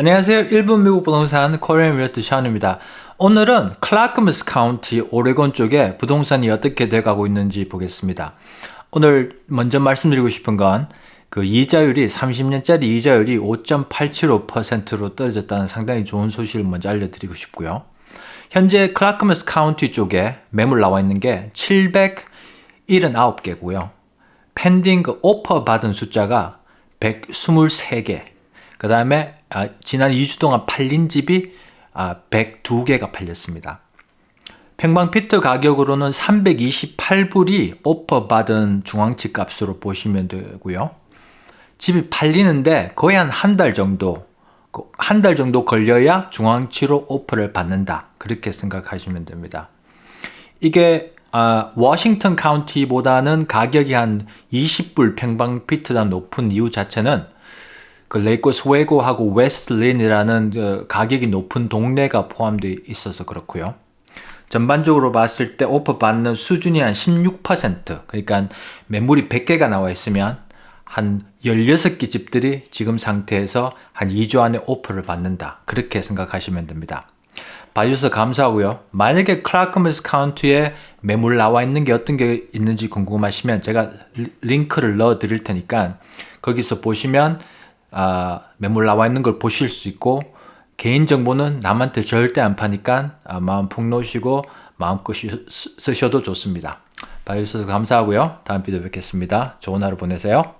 안녕하세요. 1분 미국 부동산 코리안 리얼트 샤운입니다. 오늘은 클라크머스 카운티 오레곤 쪽에 부동산이 어떻게 돼가고 있는지 보겠습니다. 오늘 먼저 말씀드리고 싶은 건 그 이자율이 30년짜리 이자율이 5.875%로 떨어졌다는 상당히 좋은 소식을 먼저 알려드리고 싶고요. 현재 클라크머스 카운티 쪽에 매물 나와 있는 게 779개고요. 펜딩 그 오퍼 받은 숫자가 123개. 그 다음에 아, 지난 2주 동안 팔린 집이 아, 102개가 팔렸습니다. 평방피트 가격으로는 328불이 오퍼 받은 중앙집 값으로 보시면 되고요. 집이 팔리는데 거의 한 한 달 정도, 그한달 정도 걸려야 중앙치로 오퍼를 받는다. 그렇게 생각하시면 됩니다. 이게 아, 워싱턴 카운티보다는 가격이 한 20불 평방피트당 높은 이유 자체는 그 레이코 스 웨고하고 웨스트린이라는 그 가격이 높은 동네가 포함되어 있어서 그렇고요. 전반적으로 봤을 때 오퍼 받는 수준이 한 16% 그러니까 매물이 100개가 나와 있으면 한 16개 집들이 지금 상태에서 한 2주 안에 오퍼를 받는다. 그렇게 생각하시면 됩니다. 봐주셔서 감사하고요. 만약에 클라크머스 카운티에 매물 나와 있는 게 어떤 게 있는지 궁금하시면 제가 링크를 넣어 드릴 테니까 거기서 보시면 아, 매물 나와 있는 걸 보실 수 있고 개인 정보는 남한테 절대 안 파니까 아, 마음 푹 놓으시고 마음껏 쓰셔도 좋습니다. 봐주셔서 감사하고요. 다음 비디오 뵙겠습니다. 좋은 하루 보내세요.